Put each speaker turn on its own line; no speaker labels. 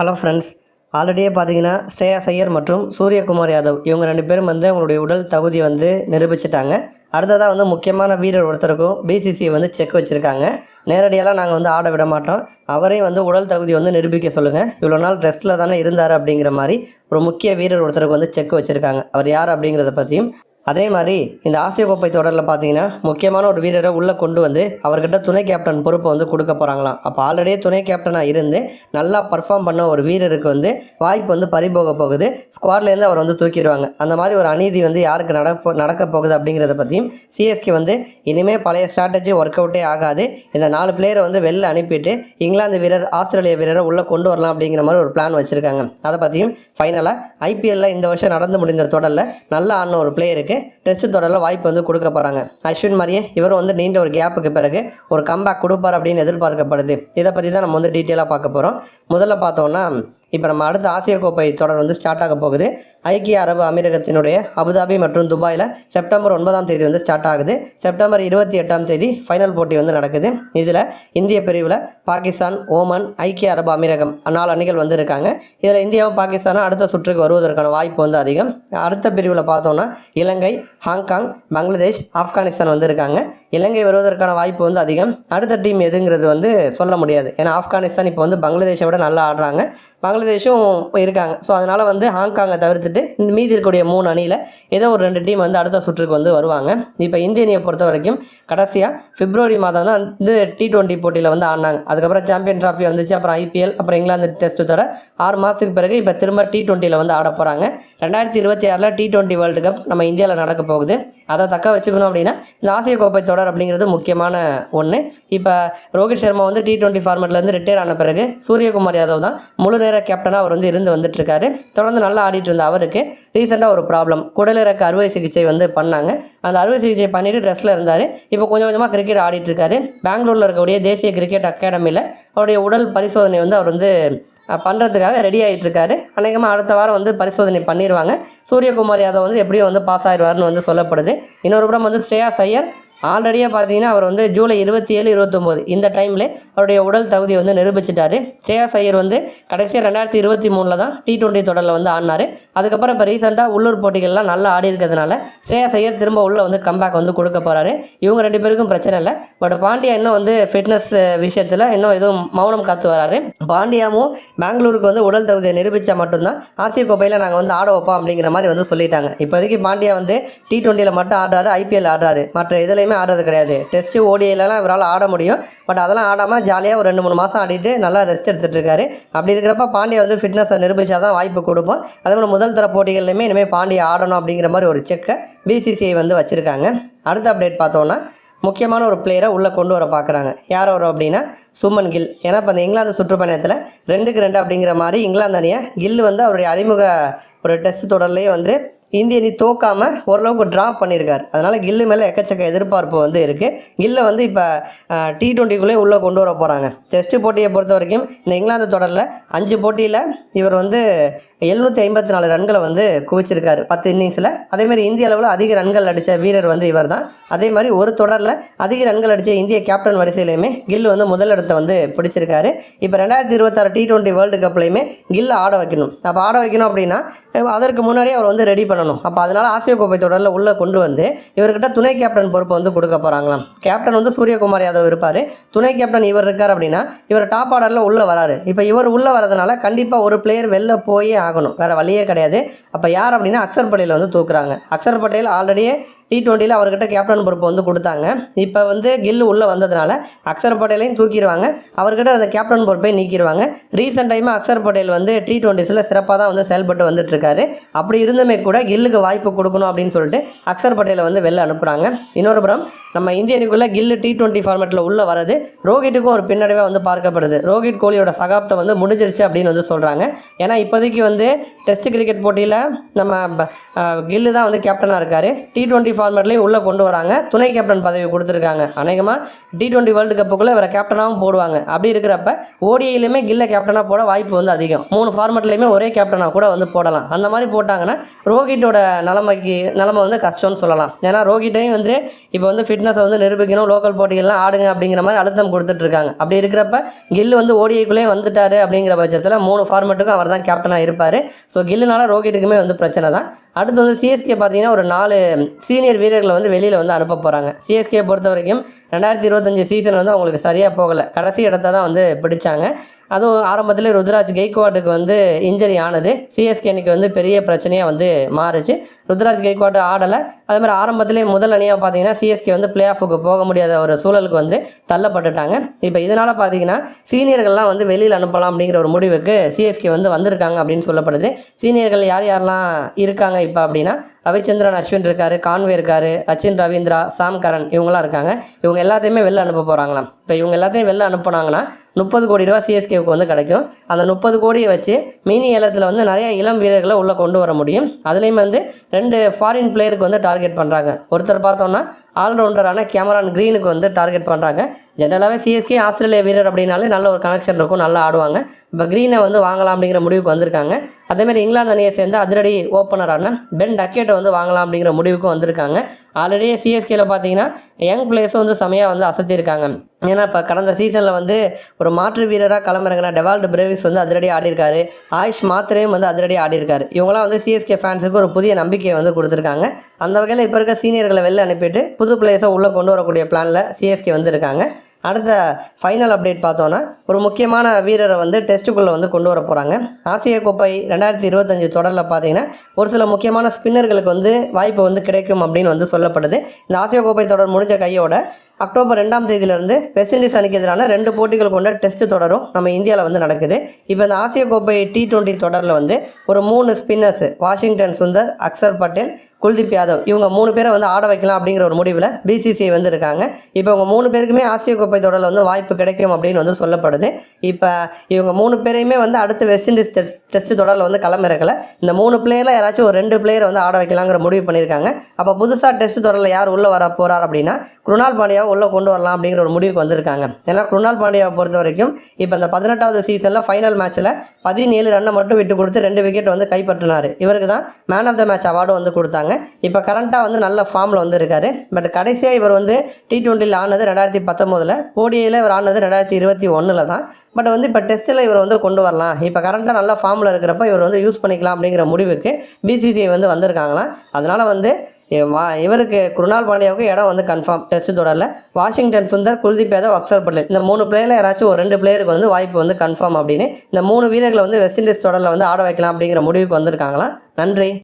Hello friends. ஆல்ரெடியே பார்த்தீங்கன்னா ஸ்ரேயா ஐயர் மற்றும் சூரியகுமார் யாதவ் இவங்க ரெண்டு பேரும் வந்து அவங்களுடைய உடல் தகுதி வந்து நிரூபிச்சிட்டாங்க. அடுத்ததாக வந்து முக்கியமான வீரர் ஒருத்தருக்கும் பிசிசி வந்து செக் வச்சுருக்காங்க. நேரடியெல்லாம் நாங்கள் வந்து ஆட விட மாட்டோம். அவரையும் வந்து உடல் தகுதி வந்து நிரூபிக்க சொல்லுங்கள் இவ்வளோ நாள் ரெஸ்ட்டில் தானே இருந்தார் அப்படிங்கிற மாதிரி ஒரு முக்கிய வீரர் ஒருத்தருக்கு வந்து செக் வச்சுருக்காங்க. அவர் யார் அப்படிங்கிறத பற்றியும் அதே மாதிரி இந்த ஆசிய கோப்பை தொடரில் பார்த்தீங்கன்னா முக்கியமான ஒரு வீரரை உள்ளே கொண்டு வந்து அவர்கிட்ட துணை கேப்டன் பொறுப்பை வந்து கொடுக்க போகிறாங்களாம். அப்போ ஆல்ரெடியே துணை கேப்டனாக இருந்து நல்லா பர்ஃபார்ம் பண்ண ஒரு வீரருக்கு வந்து வாய்ப்பு வந்து பறிபோக போகுது. ஸ்குவாட்லேருந்து அவர் வந்து தூக்கிடுவாங்க. அந்த மாதிரி ஒரு அநீதி வந்து யாருக்கு நடப்போ நடக்க போகுது அப்படிங்கிறத பற்றியும் சிஎஸ்கே வந்து இனிமேல் பழைய ஸ்ட்ராட்டஜி ஒர்க் அவுட்டே ஆகாது. இந்த நாலு பிளேயரை வந்து வெளில அனுப்பிட்டு இங்கிலாந்து வீரர் ஆஸ்திரேலிய வீரரை உள்ளே கொண்டு வரலாம் அப்படிங்கிற மாதிரி ஒரு பிளான் வச்சுருக்காங்க. அதை பற்றியும் ஃபைனலாக ஐபிஎல்லில் இந்த வருஷம் நடந்து முடிந்த தொடரில் நல்லா ஆடின ஒரு பிளேயருக்கு டெஸ்ட் தொடரில் வாய்ப்பு வந்து கொடுக்க போகிறாங்க அஸ்வின் மாதிரியே இவரும் வந்து நீண்ட ஒரு கேப்புக்கு பிறகு ஒரு கம்பேக் கொடுப்பார் அப்படின்னு எதிர்பார்க்கப்படுது. இதை பற்றி தான் நம்ம வந்து டீட்டெயிலாக பார்க்க போகிறோம் முதல்ல பார்த்தோன்னா இப்போ நம்ம அடுத்த ஆசிய கோப்பை தொடர் வந்து ஸ்டார்ட் ஆக போகுது. ஐக்கிய அரபு அமீரகத்தினுடைய அபுதாபி மற்றும் துபாயில் செப்டம்பர் ஒன்பதாம் தேதி வந்து ஸ்டார்ட் ஆகுது. செப்டம்பர் இருபத்தி எட்டாம் தேதி ஃபைனல் போட்டி வந்து நடக்குது. இதில் இந்திய பிரிவில் பாகிஸ்தான் ஓமன் ஐக்கிய அரபு அமீரகம் நாலு அணிகள் வந்து இருக்காங்க இதில் இந்தியாவும் பாகிஸ்தானும் அடுத்த சுற்றுக்கு வருவதற்கான வாய்ப்பு வந்து அதிகம். அடுத்த பிரிவில் பார்த்தோன்னா இலங்கை ஹாங்காங் பங்களாதேஷ் ஆப்கானிஸ்தான் வந்து இருக்காங்க இலங்கை வருவதற்கான வாய்ப்பு வந்து அதிகம். அடுத்த டீம் எதுங்கிறது வந்து சொல்ல முடியாது. ஏன்னா ஆப்கானிஸ்தான் இப்போ வந்து பங்களாதேஷை விட நல்லா ஆடுறாங்க. பங்களாதேஷும் இருக்காங்க ஸோ அதனால் வந்து ஹாங்காங்கை தவிர்த்துட்டு இந்த மீதி இருக்கக்கூடிய மூணு அணியில் ஏதோ ஒரு ரெண்டு டீம் வந்து அடுத்த சுற்றுக்கு வந்து வருவாங்க. இப்போ இந்திய அணியை பொறுத்த வரைக்கும் கடைசியாக பிப்ரவரி மாதம் தான் வந்து டி டுவெண்ட்டி போட்டியில் வந்து ஆடினாங்க. அதுக்கப்புறம் சாம்பியன் ட்ராஃபி வந்துச்சு அப்புறம் ஐபிஎல் அப்புறம் இங்கிலாந்து டெஸ்ட் தவிர ஆறு மாதத்துக்கு பிறகு இப்போ திரும்ப டி டுவெண்ட்டியில் வந்து ஆட போகிறாங்க ரெண்டாயிரத்தி இருபத்தி ஆறில் டி ட்வெண்ட்டி வேர்ல்டு கப் நம்ம இந்தியாவில் நடக்க போகுது. அதை தக்க வச்சுக்கணும் அப்படின்னா இந்த ஆசிய கோப்பை தொடர் அப்படிங்கிறது முக்கியமான ஒன்று இப்போ ரோஹித் சர்மா வந்து டி ட்வெண்ட்டி ஃபார்மெட்லேருந்து ரிட்டையர் ஆன பிறகு சூரியகுமார் யாதவ் தான் முழு நேர கேப்டனாக அவர் வந்து இருந்து வந்துட்டுருக்காரு. தொடர்ந்து நல்லா ஆடிட்டு இருந்த அவருக்கு ரீசெண்டாக ஒரு ப்ராப்ளம் குடலிறக்க அறுவை சிகிச்சை வந்து பண்ணாங்க. அந்த அறுவை சிகிச்சை பண்ணிட்டு ரெஸ்ட்டில் இருந்தார். இப்போ கொஞ்சம் கொஞ்சமாக கிரிக்கெட் ஆடிட்டு இருக்காரு பெங்களூரில் இருக்கக்கூடிய தேசிய கிரிக்கெட் அகாடமியில் அவருடைய உடல் பரிசோதனை வந்து அவர் வந்து பண்ணுறதுக்காக ரெடி ஆகிட்டு இருக்காரு அநேகமாக அடுத்த வாரம் வந்து பரிசோதனை பண்ணிடுவாங்க சூரியகுமார் யாதவ் வந்து எப்படியும் வந்து பாஸ் ஆயிடுவார்னு வந்து சொல்லப்படுது. இன்னொரு புறம் வந்து ஸ்ரேயா ஐயர் ஆல்ரெடியாக பார்த்தீங்கன்னா அவர் வந்து ஜூலை இருபத்தி ஏழு இருபத்தொம்போது. இந்த டைமில் அவருடைய உடல் தகுதியை வந்து நிரூபிச்சிட்டாரு. ஸ்ரேயாஸ் ஐயர் வந்து கடைசியாக ரெண்டாயிரத்தி இருபத்தி மூணில் தான் டி டுவெண்ட்டி தொடரில் வந்து ஆடினார். அதுக்கப்புறம் இப்போ ரீசெண்டாக உள்ளூர் போட்டிகள்லாம் நல்லா ஆடி இருக்கிறதுனால ஸ்ரேயாஸ் ஐயர் திரும்ப உள்ளே வந்து கம்பேக் வந்து கொடுக்க போகிறாரு இவங்க ரெண்டு பேருக்கும் பிரச்சனை இல்லை. பட் பாண்டியா இன்னும் வந்து ஃபிட்னஸ் விஷயத்தில் இன்னும் எதுவும் மௌனம் காத்து வராரு. பாண்டியாவும் பெங்களூருக்கு வந்து உடல் தகுதியை நிரூபித்தா மட்டும்தான் ஆசிய கோப்பையில் நாங்கள் வந்து ஆட வைப்போம் அப்படிங்கிற மாதிரி வந்து சொல்லிட்டாங்க. இப்போதைக்கு பாண்டியா வந்து டி டுவெண்ட்டியில் மட்டும் ஆடுறாரு ஐபிஎல் ஆடுறாரு. மற்ற இதுலேயுமே ஆடுறது கிடையாது. டெஸ்ட்டு ஓடிஐலலாம் இவரால் ஆட முடியும். பட் அதெல்லாம் ஆடாமல் ஜாலியாக ஒரு ரெண்டு மூணு மாதம் ஆடிட்டு நல்லா ரெஸ்ட் எடுத்துகிட்டு இருக்காரு. அப்படி இருக்கிறப்ப பாண்டியா வந்து ஃபிட்னஸை நிரூபித்தா தான் வாய்ப்பு கொடுப்போம். அதே மாதிரி முதல் தர போட்டிகள்லையுமே இனிமேல் பாண்டியா ஆடணும் அப்படிங்கிற மாதிரி ஒரு செக்கை பிசிசிஐ வந்து வச்சுருக்காங்க. அடுத்த அப்டேட் பார்த்தோன்னா முக்கியமான ஒரு பிளேயரை உள்ளே கொண்டு வர பார்க்குறாங்க யார் வரும் அப்படின்னா சுமன் கில் ஏன்னா இப்போ அந்த இங்கிலாந்து சுற்றுப்பயணத்தில் ரெண்டுக்கு ரெண்டு அப்படிங்கிற மாதிரி இங்கிலாந்து அணியை கில் வந்து அவருடைய அறிமுக ஒரு டெஸ்ட் தொடர்லேயே வந்து இந்திய அணி தோக்காமல் ஓரளவுக்கு ட்ராப் பண்ணியிருக்காரு அதனால் கில்லு மேலே எக்கச்சக்க எதிர்பார்ப்பு வந்து இருக்குது கில்லை வந்து இப்போ டி டுவெண்ட்டிக்குள்ளே உள்ளே கொண்டு வர போகிறாங்க டெஸ்ட் போட்டியை பொறுத்த வரைக்கும் இந்த இங்கிலாந்து தொடரில் அஞ்சு போட்டியில் இவர் வந்து எழுநூற்றி ஐம்பத்தி நாலு ரன்களை வந்து குவிச்சிருக்காரு பத்து இன்னிங்ஸில். அதேமாதிரி இந்திய அளவில் அதிக ரன்கள் அடித்த வீரர் வந்து இவர் தான் அதே மாதிரி ஒரு தொடரில் அதிக ரன்கள் அடித்த இந்திய கேப்டன் வரிசையிலையுமே கில் வந்து முதலிடத்தை வந்து பிடிச்சிருக்காரு. இப்போ ரெண்டாயிரத்தி இருபத்தாறு டி டுவெண்ட்டி வேர்ல்டு கப்லையுமே கில் ஆட வைக்கணும். அப்போ ஆட வைக்கணும் அப்படின்னா அதற்கு முன்னாடியே அவர் வந்து ரெடி பண்ணணும் அப்போ அதனால் ஆசிய கோப்பை தொடரில் உள்ளே கொண்டு வந்து இவர்கிட்ட துணை கேப்டன் பொறுப்பை வந்து கொடுக்க போகிறாங்களாம் கேப்டன் வந்து சூரியகுமார் யாதவ் இருப்பார். துணை கேப்டன் இவர் இருக்கார் அப்படின்னா இவர் டாப் ஆர்டரில் உள்ளே வராரு. இப்போ இவர் உள்ளே வரதுனால கண்டிப்பாக ஒரு பிளேயர் வெளில போயே ஆகணும். வேறு வழியே கிடையாது. அப்போ யார் அப்படின்னா அக்சர் பட்டேல் வந்து தூக்குறாங்க. அக்சர் பட்டேல் ஆல்ரெடியே டி டுவெண்ட்டியில் அவர்கிட்ட கேப்டன் பொறுப்பு வந்து கொடுத்தாங்க. இப்போ வந்து கில் உள்ளே வந்ததுனால அக்சர் பட்டேலையும் தூக்கிடுவாங்க. அவர்கிட்ட அந்த கேப்டன் பொறுப்பை நீக்கிடுவாங்க. ரீசெண்ட் டைமாக அக்சர் பட்டேல் வந்து டி டுவெண்ட்டிஸில் சிறப்பாக தான் வந்து செயல்பட்டு வந்துட்டுருக்காரு. அப்படி இருந்துமே கூட கில்லுக்கு வாய்ப்பு கொடுக்கணும் அப்படின்னு சொல்லிட்டு அக்சர் பட்டேலை வந்து வெளில அனுப்புகிறாங்க இன்னொரு புறம் நம்ம இந்திய அணிக்குள்ளே கில்லு டி டுவெண்ட்டி ஃபார்மேட்டில் உள்ளே வரது ரோஹிட்டுக்கும் ஒரு பின்னடைவாக வந்து பார்க்கப்படுது. ரோஹித் கோலியோட சகாப்தம் வந்து முடிஞ்சிருச்சு அப்படின்னு வந்து சொல்கிறாங்க ஏன்னா இப்போதைக்கு வந்து டெஸ்ட் கிரிக்கெட் போட்டியில் நம்ம கில்லு தான் வந்து கேப்டனாக இருக்கார். டி டுவெண்ட்டி ஃபார்மேட்லேயும் உள்ளே கொண்டு வராங்க. துணை கேப்டன் பதவி கொடுத்துருக்காங்க. அநேகமாக டி டுவெண்ட்டி வேர்ல்டு கப்புக்குள்ளே இவரை கேப்டனாகவும் போடுவாங்க. அப்படி இருக்கிறப்ப ஓடிஐலையுமே கில்ல கேப்டனாக போட வாய்ப்பு வந்து அதிகம். மூணு ஃபார்மேட்லேயுமே ஒரே கேப்டனாக கூட வந்து போடலாம். அந்த மாதிரி போட்டாங்கன்னா ரோஹிட்டோட நிலைமைக்கு நிலமை வந்து கஷ்டம்னு சொல்லலாம். ஏன்னா ரோஹிட்டையும் வந்து இப்போ வந்து ஃபிட்னஸை வந்து நிரூபிக்கணும் லோக்கல் போட்டிகள்லாம் ஆடுங்க அப்படிங்கிற மாதிரி அழுத்தம் கொடுத்துட்ருக்காங்க. அப்படி இருக்கிறப்ப கில்லு வந்து ஓடிஐக்குள்ளேயே வந்துட்டார் அப்படிங்கிற பட்சத்தில் மூணு ஃபார்மேட்டுக்கும் அவர் தான் கேப்டனாக இருப்பார். ஸோ கில்லுனால ரோஹிட்டுக்குமே வந்து பிரச்சனை தான். அடுத்து வந்து சிஎஸ்கே பார்த்தீங்கன்னா ஒரு நாலு சீனியர் வீரர்களை வந்து வெளியில் வந்து அனுப்ப போகிறாங்க சிஎஸ்கே பொறுத்த வரைக்கும் ரெண்டாயிரத்தி இருபத்தஞ்சி சீசன் வந்து அவங்களுக்கு சரியாக போகலை. கடைசி இடத்த தான் வந்து பிடிச்சாங்க. அதுவும் ஆரம்பத்தில் ருத்ராஜ் கெய்க்வாட்டுக்கு வந்து இன்ஜரி ஆனது. சிஎஸ்கே அணிக்கு வந்து பெரிய பிரச்சனையாக வந்து மாறுச்சு. ருத்ராஜ் கெய்க்வாட்டு ஆடலை. அதே மாதிரி ஆரம்பத்திலே முதல் அணியாக பார்த்தீங்கன்னா சிஎஸ்கே வந்து பிளே ஆஃபுக்கு போக முடியாத ஒரு சூழலுக்கு வந்து தள்ளப்பட்டுட்டாங்க. இப்போ இதனால் பார்த்தீங்கன்னா சீனியர்கள்லாம் வந்து வெளியில் அனுப்பலாம் அப்படிங்கிற ஒரு முடிவுக்கு சிஎஸ்கே வந்து வந்திருக்காங்க அப்படின்னு சொல்லப்படுது. சீனியர்கள் யார் யாரெல்லாம் இருக்காங்க இப்போ அப்படின்னா ரவிச்சந்திரன் அஸ்வின் இருக்காரு கான்வே இருக்காரு ரச்சின் ரவீந்திரா சாம் கரன் இவங்களாம் இருக்காங்க. இவங்க எல்லாத்தையுமே வெளில அனுப்ப போகிறாங்களாம் இப்போ இவங்க எல்லாத்தையும் வெளில அனுப்புனாங்கன்னா முப்பது கோடி ரூபா சிஎஸ்கே சிஎஸ்கேவுக்கு வந்து கிடைக்கும். அந்த முப்பது கோடியை வச்சு மினி ஏலத்தில் வந்து நிறைய இளம் வீரர்களை உள்ளே கொண்டு வர முடியும். அதுலேயும் வந்து ரெண்டு ஃபாரின் பிளேயருக்கு வந்து டார்கெட் பண்ணுறாங்க ஒருத்தர் பார்த்தோன்னா ஆல்ரவுண்டரான கேமரான் க்ரீனுக்கு வந்து டார்கெட் பண்ணுறாங்க ஜென்ரலாகவே சிஎஸ்கே ஆஸ்திரேலியா வீரர் அப்படின்னாலே நல்ல ஒரு கனெக்ஷன் இருக்கும் நல்லா ஆடுவாங்க. இப்போ க்ரீனை வந்து வாங்கலாம் அப்படிங்கிற முடிவுக்கு வந்திருக்காங்க. அதேமாதிரி இங்கிலாந்து அணியை சேர்ந்து அதிரடி ஓப்பனரான பென் டக்கெட்டை வந்து வாங்கலாம் அப்படிங்கிற முடிவுக்கும் வந்திருக்காங்க. ஆல்ரெடி சிஎஸ்கேல பார்த்தீங்கன்னா யங் பிளேயர்ஸும் வந்து செமையாக வந்து அசத்திருக்காங்க. ஏன்னா இப்போ கடந்த சீசனில் வந்து ஒரு மாற்று வீரராக களமிறங்கின டெவால்டு பிரேவிஸ் வந்து அதிரடி ஆடிருக்காரு. ஆயுஷ் மாத்திரையும் வந்து அதிரடி ஆடிருக்காரு. இவங்களாம் வந்து சிஎஸ்கே ஃபேன்ஸுக்கு ஒரு புதிய நம்பிக்கையை வந்து கொடுத்துருக்காங்க. அந்த வகையில் இப்போ இருக்க சீனியர்களை வெளில அனுப்பிட்டு புது பிளேயர்ஸை உள்ளே கொண்டு வரக்கூடிய பிளானில் சிஎஸ்கே வந்து இருக்காங்க. அடுத்த ஃபைனல் அப்டேட் பார்த்தோன்னா ஒரு முக்கியமான வீரரை வந்து டெஸ்ட்டுக்குள்ளே வந்து கொண்டு வர போகிறாங்க ஆசிய கோப்பை ரெண்டாயிரத்தி இருபத்தஞ்சி தொடரில் பார்த்தீங்கன்னா ஒரு சில முக்கியமான ஸ்பின்னர்களுக்கு வந்து வாய்ப்பு வந்து கிடைக்கும் அப்படின்னு வந்து சொல்லப்படுது. இந்த ஆசிய கோப்பை தொடர் முடிஞ்ச கையோட அக்டோபர் ரெண்டாம் தேதியிலிருந்து வெஸ்ட் இண்டீஸ் அணிக்கு எதிரான ரெண்டு போட்டிகள் கொண்ட டெஸ்ட் தொடரும் நம்ம இந்தியாவில் வந்து நடக்குது. இப்போ இந்த ஆசிய கோப்பை டி டுவெண்ட்டி தொடரில் வந்து ஒரு மூணு ஸ்பின்னர்ஸ் வாஷிங்டன் சுந்தர் அக்சர் பட்டேல் குல்தீப் யாதவ் இவங்க மூணு பேரை வந்து ஆட வைக்கலாம் அப்படிங்கிற ஒரு முடிவில் பிசிசிஐ வந்து இருக்காங்க. இப்போ இவங்க மூணு பேருக்குமே ஆசிய கோப்பை தொடரில் வந்து வாய்ப்பு கிடைக்கும் அப்படின்னு வந்து சொல்லப்படுது. இப்போ இவங்க மூணு பேரையுமே வந்து அடுத்து வெஸ்ட் இண்டீஸ் டெஸ்ட் டெஸ்ட் தொடரில் வந்து களமிறக்கலை இந்த மூணு பிளேயரில் யாராச்சும் ஒரு ரெண்டு பிளேயரை வந்து ஆட வைக்கலாங்கிற முடிவு பண்ணியிருக்காங்க. அப்போ புதுசாக டெஸ்ட் தொடரில் யார் உள்ளே வர போகிறார் அப்படின்னா குருணால் பாண்டியாவும் உள்ளே கொண்டு வரலாம் அப்படிங்கிற ஒரு முடிவுக்கு வந்திருக்காங்க. ஏன்னா குருணால் பாண்டியாவை பொறுத்த வரைக்கும் இப்போ இந்த பதினெட்டாவது சீசனில் ஃபைனல் மேட்ச்சில் பதினேழு ரன்னை மட்டும் விட்டு கொடுத்து ரெண்டு விக்கெட் வந்து கைப்பற்றினார். இவருக்கு தான் மேன் ஆஃப் த மேட்ச் அவார்டும் வந்து கொடுத்தாங்க. இப்போ கரண்ட்டாக வந்து நல்ல ஃபார்மில் வந்திருக்காரு பட் கடைசியாக இவர் வந்து டி டுவெண்ட்டியில் ஆனது ரெண்டாயிரத்தி பத்தொம்போதில் ஓடியில் இவர் ஆனது ரெண்டாயிரத்தி இருபத்தி ஒன்றில் தான். பட் வந்து இப்போ டெஸ்ட்டில் இவர் வந்து கொண்டு வரலாம். இப்போ கரண்ட்டாக நல்ல ஃபார்மில் இருக்கிறப்ப இவர் வந்து யூஸ் பண்ணிக்கலாம் அப்படிங்கிற முடிவுக்கு பிசிசிஐ வந்து வந்திருக்காங்களாம். அதனால் வந்து இ- இவருக்கு குருணால் பாண்டியாவுக்கு இடம் வந்து கன்ஃபார்ம் டெஸ்ட் தொடரில். வாஷிங்டன் சுந்தர் குல்தீப் யாதவ் அக்சர் பட்டேல் இந்த மூணு பிளேயரில் யாராச்சும் ஒரு ரெண்டு பிளேயருக்கு வந்து வாய்ப்பு வந்து கன்ஃபார்ம் அப்படின்னு இந்த மூணு வீரர்களை வந்து வெஸ்ட் இண்டீஸ் தொடரில் வந்து ஆட வைக்கலாம் அப்படிங்கிற முடிவுக்கு வந்திருக்காங்களாம். நன்றி.